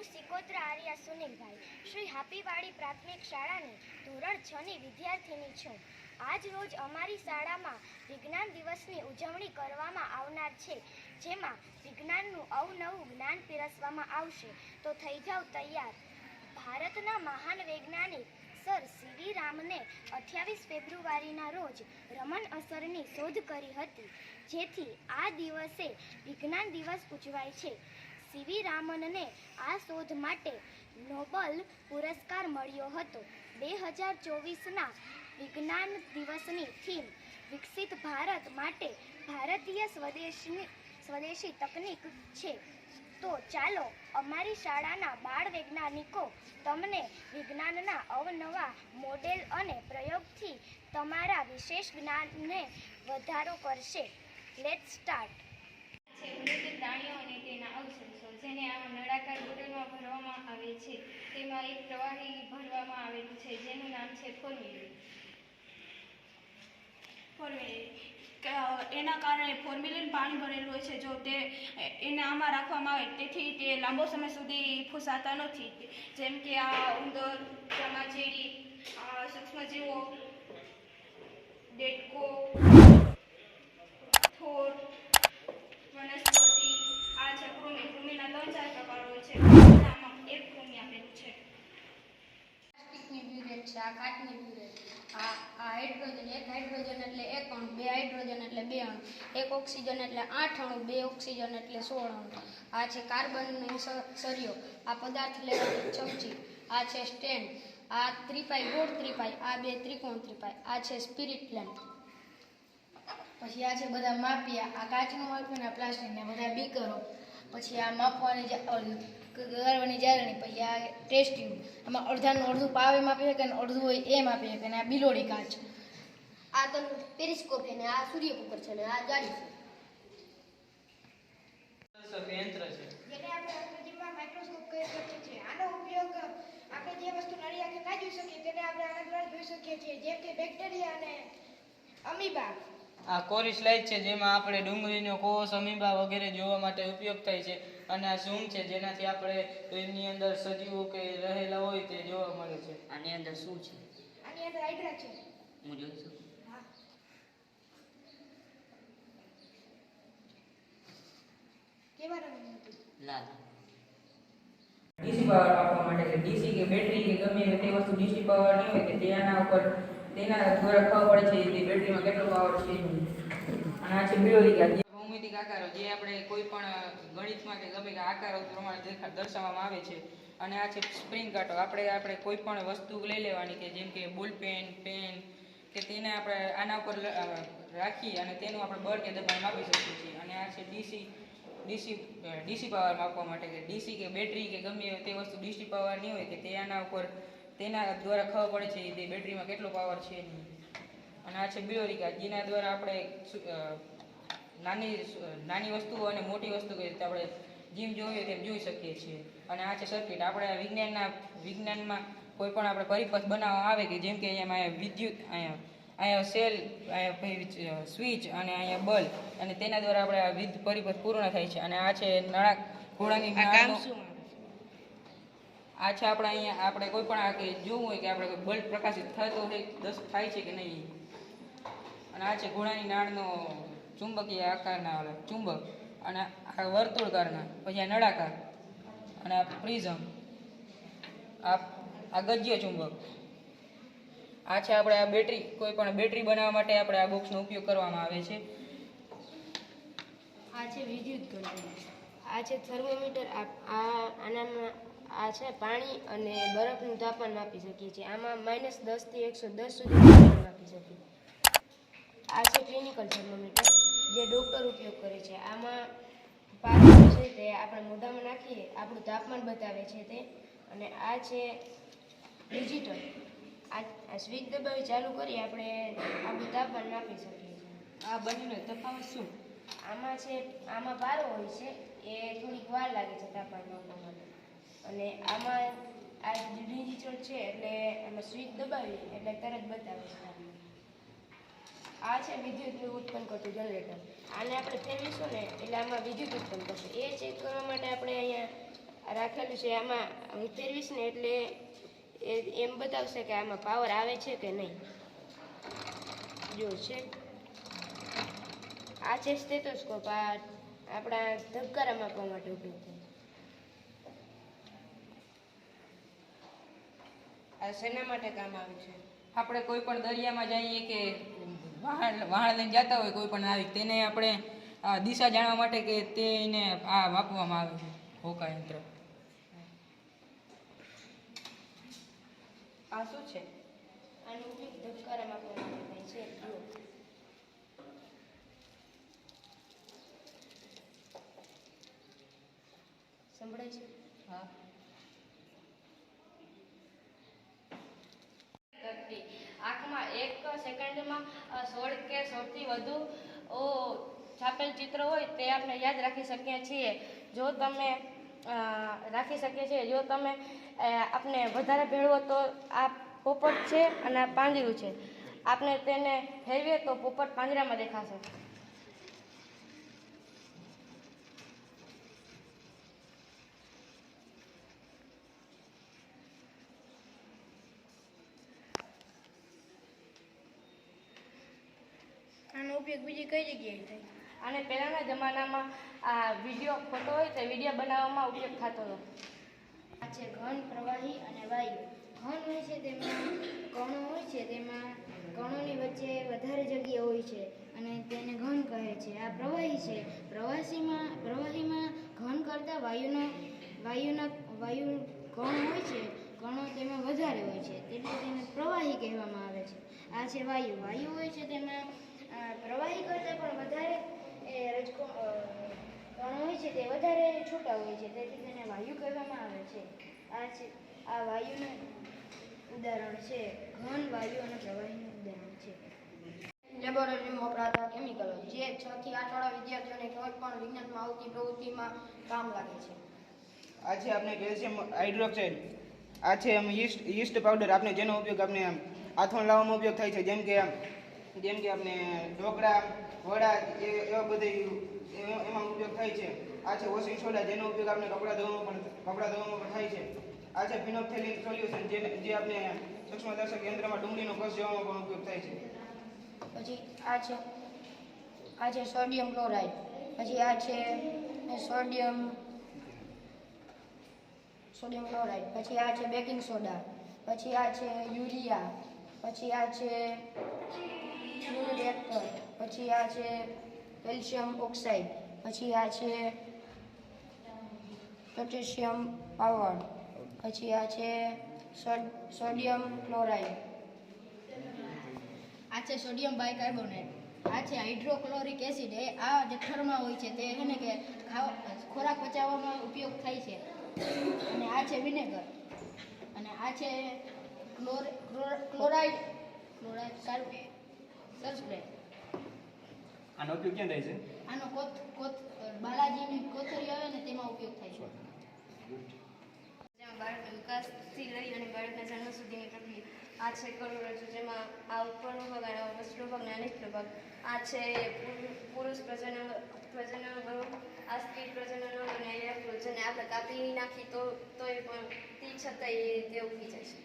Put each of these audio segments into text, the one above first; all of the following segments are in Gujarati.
હું સિકોત્રા આર્યા સુનિલભાઈ. શ્રી હાપીવાડી પ્રાથમિક શાળાની ધોરણ છ ની વિદ્યાર્થીની છું. આજ રોજ અમારી શાળામાં વિજ્ઞાન દિવસની ઉજવણી કરવામાં આવનાર છે, જેમાં વિજ્ઞાનનું અવનવું જ્ઞાન પીરસવામાં આવશે. તો થઈ જાવ તૈયાર. ભારતના મહાન વૈજ્ઞાનિક સર સીવી રામને અઠ્યાવીસ ફેબ્રુઆરીના રોજ રમન અસરની શોધ કરી હતી, જેથી આ દિવસે વિજ્ઞાન દિવસ ઉજવાય છે. સીવી રામનને આ શોધ માટે નોબલ પુરસ્કાર મળ્યો હતો. બે હજાર ચોવીસના વિજ્ઞાન દિવસની થીમ, વિકસિત ભારત માટે ભારતીય સ્વદેશની, સ્વદેશી તકનીક છે. તો ચાલો, અમારી શાળાના બાળ વૈજ્ઞાનિકો તમને વિજ્ઞાનના અવનવા મોડેલ અને પ્રયોગથી તમારા વિશેષ જ્ઞાનને વધારો કરશે. લેટ સ્ટાર્ટ છે. પ્રાણીઓ તેના અવશેષો નળાકાર બોટલમાં ભરવામાં આવે છે. તેમાં એક પ્રવાહી ભરવામાં આવેલું છે, જેનું નામ છે ફોર્મ્યુલિન ફોર્મેલિન એના કારણે ફોર્મેલિન પાણી ભરેલું હોય છે, જો તે, એને આમાં રાખવામાં આવે, તેથી તે લાંબો સમય સુધી ફૂસાતા નથી. જેમ કે આ ઉંદર ચમાચેડી આ સૂક્ષ્મજીવો ડેટકો થોર વનસ્પતિ આ છે કૃમિ કૃમિના ત્રણ ચાર પ્રકાર હોય છે આમાં એક કૃમિ આપેલું છે પ્લાસ્ટિકની બ્યુરેટ છે આ કાચની બ્યુરેટ આ આ હાઇડ્રોજન એક હાઇડ્રોજન એટલે એક અણુ બે હાઇડ્રોજન એટલે બે અણુ એક ઓક્સિજન એટલે આઠ અણુ બે ઓક્સિજન એટલે સોળ અણુ આ છે કાર્બનનો સ- સળિયો. આ પદાર્થ લેવાની ચમચી. આ છે સ્ટેન્ડ આ ત્રિપાઈ, ગોળ ત્રિપાઈ. આ બે ત્રિકોણ ત્રિપાઈ. આ છે સ્પિરિટ લેમ્પ પછી આ છે બધા માપિયા આ કાચનું માપ્યું ને પ્લાસ્ટિકના. બધા બીકરો. પછી આ માપવાની ગરવાની જાળણી પછી આ ટેસ્ટિંગ. આમાં અડધાનું અડધું પાવે માપી શકે અને અડધું હોય એ માપી શકે. અને આ બિલોડી કાચ. આ તો પેરિસ્કોપ છે ને આ સૂર્ય કુકર છે ને આ જાળી છે યંત્ર છે જેને આપણે અંગ્રેજીમાં માઇક્રોસ્કોપ કહી શકીએ છીએ આનો ઉપયોગ આપણે જે વસ્તુ નળી આંખે ના જોઈ શકીએ તેને આપણે આના દ્વારા જોઈ શકીએ છીએ બેક્ટેરિયા અને અમીબા આ કોરી સ્લાઇડ છે જેમાં આપણે ડુંગળીનો કોષ અમીબા વગેરે જોવા માટે ઉપયોગ થાય છે. અને આ ઝૂમ છે જેનાથી આપણે એની અંદર સજીવો કે રહેલા હોય તે જોવા મળે છે. આની અંદર શું છે? આની અંદર હાઇડ્રા છે. હું જોઈ શકું? કેવા રંગનું હતું? લાલ. ડીસી પાવર આપવા માટે ડીસી કે બેટરી કે ગમે તે વસ્તુ ડીસી પાવર નહીં હોય કે તેના ઉપર તેના દ્વારા ખબર છે કે બેટરીમાં કેટલો પાવર છે. અને આ છે બિલોરી જે ભૌમિતિક આકારો, જે આપણે કોઈ પણ ગણિતમાં કે ગમે આકારો પ્રમાણે દર્શાવવામાં આવે છે. અને આ છે સ્પ્રિંગ કાંટો. આપણે આપણે કોઈ પણ વસ્તુ લઈ લેવાની કે જેમ કે બોલ પેન પેન કે તેને આપણે આના ઉપર રાખી અને તેનું આપણે બળ કે દબાણ માપી શકીએ છીએ. અને આ છે ડીસી ડીસી ડીસી પાવર માપવા માટે કે ડીસી કે બેટરી કે ગમે તે વસ્તુ ડીસી પાવર નહીં હોય કે તે આના ઉપર તેના દ્વારા ખબર પડે છે તે બેટરીમાં કેટલો પાવર છે નહીં અને આ છે બિલોરિકા જેના દ્વારા આપણે નાની નાની વસ્તુઓ અને મોટી વસ્તુ કઈ રીતે આપણે જેમ જોઈએ તેમ જોઈ શકીએ છીએ. અને આ છે સર્કિટ આપણે વિજ્ઞાનના વિજ્ઞાનમાં કોઈ પણ આપણે પરિપથ બનાવવા આવે કે જેમ કે અહીંયા અહીંયા વિદ્યુત અહીંયા અહીંયા સેલ અહીંયા સ્વિચ અને અહીંયા બલ્બ અને તેના દ્વારા આપણે આ વિદ્યુત પરિપથ પૂર્ણ થાય છે. અને આ છે નળાક ઘોડાની આ છે આપણે અહીંયા, આપણે કોઈ પણ આ કે જોવું હોય કે આપણે બલ્બ પ્રકાશિત થતો હોય, દસ થાય છે કે નહીં. અને આ છે ઘોડાની નાળનો ચુંબકીય આકારના ઓલા ચુંબક અને આ વર્તુળકારના, પછી આ નળાકાર અને આ પ્રિઝમ, આ આ ગજ્ય ચુંબક. આ છે આપણે આ બેટરી, કોઈ પણ બેટરી બનાવવા માટે આપણે આ બોક્સનો ઉપયોગ કરવામાં આવે છે. આ છે વિદ્યુત ઘંટડી આ છે થર્મોમીટર આ આનામાં આ છે પાણી અને બરફનું તાપમાન માપી શકીએ છીએ. આમાં માઇનસ દસથી એકસો દસ સુધી તાપમાન માપી શકીએ. આ છે ક્લિનિકલ થર્મોમીટર જે ડૉક્ટર ઉપયોગ કરે છે. આમાં પાણી છે તે આપણે મોઢામાં નાખીએ આપણું તાપમાન બતાવે છે તે. અને આ છે ડિજિટલ આ સ્વિચ દબાવી ચાલુ કરી આપણે આપણું તાપમાન માપી શકીએ છીએ. આ બંનેનો તફાવત શું? આમાં છે આમાં પારો હોય છે એ થોડીક વાર લાગે છે તાપમાન માપવા માટે અને આમાં આ ડિજિટલ છે એટલે એમાં સ્વિચ દબાવી એટલે તરત બતાવે છે આ છે વિદ્યુતનું ઉત્પન્ન કરતું જનરેટર આને આપણે ફેરવીશું ને, એટલે આમાં વિદ્યુત ઉત્પન્ન કરશે. એ ચેક કરવા માટે આપણે અહીંયા રાખેલું છે, આમાં હું ફેરવીશ ને એટલે એમ બતાવશે કે આમાં પાવર આવે છે કે નહીં. જો છે. આ છે સ્ટેથોસ્કોપ આ આપણા ધબકારા માપવા માટે ઉપયોગ થાય. આ શેના માટે કામ આવે છે? આપણે કોઈ પણ દરિયામાં જઈએ કે વહાણ વહાણ લઈને જતા હોય કોઈ પણ નાવિક તેને આપણે આ દિશા જાણવા માટે કે તેને આ વાપવામાં આવે છે હોકા યંત્ર. આ શું છે? આનો ઉપયોગ ધબકારા માપવા આવે છે સંભળાય છે? હા. સોળ કે સૌથી વધુ છાપેલ ચિત્ર હોય તે આપણે યાદ રાખી શકીએ છીએ. જો તમે રાખી શકીએ છીએ, જો તમે આપને વધારે ભેળવો તો આ પોપટ છે અને આ પાંદડું છે. આપણે તેને ફેરવીએ તો પોપટ પાંજરામાં દેખાશે આનો ઉપયોગ બીજી કઈ જગ્યાએ થાય અને પહેલાંના જમાનામાં આ વીડિયો ફોટો હોય તો વીડિયો બનાવવામાં ઉપયોગ થતો હતો. આ છે ઘન પ્રવાહી અને વાયુ. ઘન હોય છે તેમાં કણો હોય છે, તેમાં કણોની વચ્ચે વધારે જગ્યા હોય છે અને તેને ઘન કહે છે. આ પ્રવાહી છે. પ્રવાસીમાં, પ્રવાહીમાં ઘન કરતાં વાયુનો, વાયુના, વાયુ કણ હોય છે, કણો તેમાં વધારે હોય છે. એટલે તેને પ્રવાહી કહેવામાં આવે છે. આ છે વાયુ. વાયુ હોય છે તેમાં પ્રવાહી કરતાં પણ વધારે એ રજકો કણ હોય છે તે વધારે છૂટા હોય છે. તેથી તેને વાયુ કહેવામાં આવે છે. આ છે આ વાયુનું ઉદાહરણ છે. ઘન વાયુ અને પ્રવાહીનું ઉદાહરણ છે. લેબોરેટરીમાં વપરાતા કેમિકલો જે છ થી આઠ વાળા વિદ્યાર્થીઓને કોઈ પણ વિજ્ઞાનમાં આવતી પ્રવૃત્તિમાં કામ લાગે છે. આ છે આપણે કેલ્શિયમ હાઇડ્રોક્સાઇડ આ છે આમ યીસ્ટ યીસ્ટ પાવડર આપણે જેનો ઉપયોગ આપણે આમ આથોણ લાવવામાં ઉપયોગ થાય છે. જેમ કે આમ જેમ કે આપણે ઢોકળા, વડા, એ, એવા બધી એમાં ઉપયોગ થાય છે. આ છે વોશિંગ સોડા, જેનો ઉપયોગ આપણે કપડાં ધોવામાં પણ, કપડાં ધોવામાં પણ થાય છે. આ છે ફિનોપ્થેલિન સોલ્યુશન જે જે આપણે સૂક્ષ્મદર્શક યંત્રમાં ડુંગળીનો કસ જોવામાં પણ ઉપયોગ થાય છે. પછી આ છે આ છે સોડિયમ ક્લોરાઇડ. પછી આ છે સોડિયમ સોડિયમ ક્લોરાઇડ. પછી આ છે બેકિંગ સોડા. પછી આ છે યુરિયા. પછી આ છે ફ્યુલ રિએક્ટર પછી આ છે કેલ્શિયમ ઓક્સાઇડ. પછી આ છે પોટેશિયમ પાવર. પછી આ છે સોડિયમ ક્લોરાઇડ. આ છે સોડિયમ બાયકાર્બોનેટ. આ છે હાઇડ્રોક્લોરિક એસિડ. એ આ જે થર્મા હોય છે તે છે ને કે ખોરાક પચાવવામાં ઉપયોગ થાય છે. અને આ છે વિનેગર. અને આ છે chlor, chlor- chloride. Chloride carb sulphate આનો ઉપયોગ ક્યાં થાય છે? આનો કોથ કોથ બાલાજીની કોથળી આવે ને તેમાં ઉપયોગ થાય છે. જેમાં બાળકના વિકાસથી લઈ અને બાળકના જન્મ સુધીની પ્રક્રિયા. આ છે કરોડરજ્જુ જેમાં આ ઉપરનો ભાગ અને આ ભાગ અને અનિષ્ટ ભાગ આ છે પુરુષ પ્રજનન પ્રજનન અંગ આ સ્ત્રી પ્રજનન અંગ અને આપણે કાપી નાખી તો તોય પણ તે છતાંય તે ઉગી જાય છે.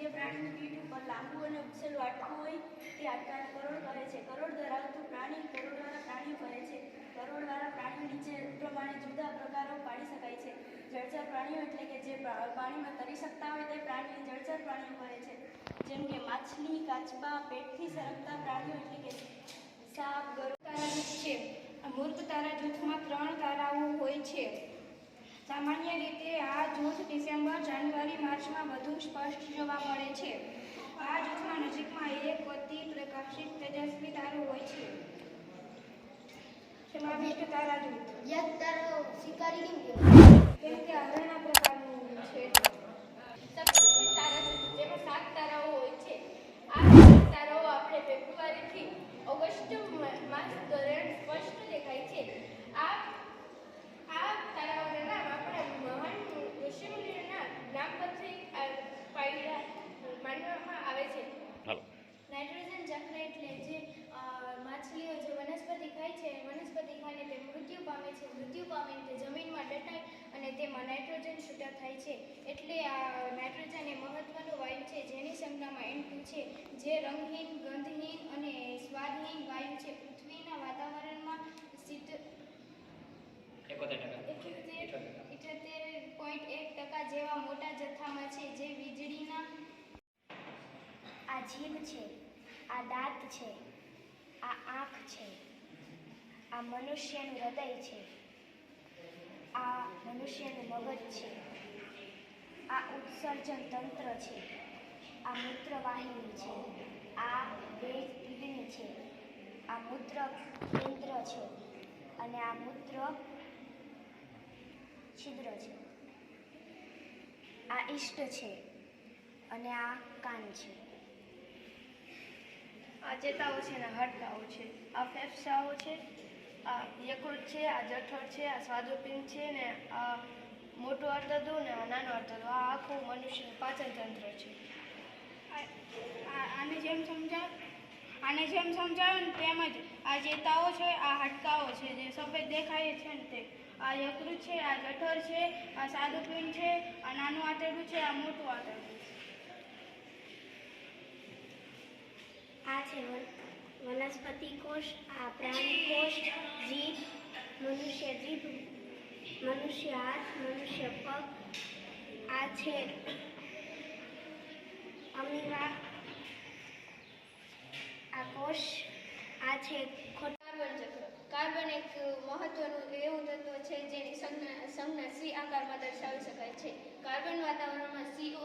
જે પ્રાણીની પીઠ ઉપર લાંબુ અને ઉછેલું હાડકું હોય, તે હાડકાને કરોડ કહે છે. કરોડ ધરાવતું પ્રાણી કરોડવાળા પ્રાણીઓ કહે છે. કરોડવાળા પ્રાણીઓ નીચે પ્રમાણે જુદા પ્રકારો પાડી શકાય છે. જળચર પ્રાણીઓ એટલે કે જે પાણીમાં તરી શકતા હોય તે પ્રાણીઓ જળચર પ્રાણીઓ કહે છે. જેમ કે માછલી, કાચબા, પેટથી સરકતા પ્રાણીઓ એટલે કે સાપ ગરુ તારા છે. મૂર્ખ તારા જૂથમાં ત્રણ તારાઓ હોય છે. સામાન્ય રીતે આ જૂથ ડિસેમ્બર, જાન્યુઆરી, માર્ચમાં વધુ સ્પષ્ટ જોવા મળે છે. આ જૂથમાં નજીકમાં એક અતિ પ્રકાશિત તેજસ્વી તારો હોય છે. સમાવિષ્ટ તારા જૂથ. યસ, તારો શિકારી કેમ કહેવાય કેમ કે હરણા પ્રકારનું છે સપ્તર્ષિ તારા જેમાં સાત તારાઓ હોય છે આ સાત તારાઓ આપણે ફેબ્રુઆરીથી ઓગસ્ટ મ- માસ દરમિયાન સ્પષ્ટ દેખાય છે આ આ તારાઓના નામ આપણા મહાન ઋષિમુનિઓના નામ પરથી આ પાડ્યા માનવામાં આવે છે નાઇટ્રોજન ચક્ર એટલે જે અ, માછલીઓ જે વનસ્પતિ ખાય છે વનસ્પતિ ખાઈને તે મૃત્યુ પામે છે. મૃત્યુ પામીને તે જમીનમાં દટાય અને તેમાં નાઇટ્રોજન છૂટા થાય છે. એટલે આ નાઇટ્રોજન એ મહત્વનો વાયુ છે. જેની સંજ્ઞામાં એન ટુ છે. જે રંગહીન ગંધહીન અને સ્વાદહીન વાયુ છે. પૃથ્વીના વાતાવરણમાં સિદ્ધ ઇઠોતેર પોઈન્ટ એક ટકા જેવા મોટા જથ્થામાં છે. જે વીજળીના આ જીભ છે આ દાંત છે આ આંખ છે. આ મનુષ્યનું હૃદય છે. આ મનુષ્યનું મગજ છે. આ ઉત્સર્જન તંત્ર છે. આ મૂત્રવાહિની છે. આ બે કિડની છે. આ મૂત્ર કેન્દ્ર છે. અને આ મૂત્ર છિદ્ર છે. આ ઈષ્ટ છે અને આ કાન છે. આ ચેતાઓ છે ને હાડકાઓ છે. આ ફેફસાઓ છે આ યકૃત છે આ જઠર છે આ સ્વાદુપિંડ છે ને આ મોટું આર્તદું ને આ નાનું અર્ધદો. આ આખું મનુષ્યનું પાચન તંત્ર છે. આને જેમ સમજાવ આને જેમ સમજાવે ને તેમ જ આ ચેતાઓ છે આ હાડકાઓ છે જે સફેદ દેખાય છે ને તે. આ યકૃત છે આ જઠર છે આ સાદુપિંડ છે આ નાનું આંતરડું છે આ મોટું આંતરડું છે. આ છે વનસ્પતિ કોષ, આ પ્રાણી કોષ, જીભ, મનુષ્ય જીભ, મનુષ્ય હાથ, મનુષ્ય પગ, આ છે અમીવા આ કોષ, આ છે કાર્બન ચક્ર. કાર્બન એક મહત્વનું એવું તત્વ છે જેની સંજ્ઞા સી આકારમાં દર્શાવી શકાય છે. કાર્બન વાતાવરણમાં સીઓ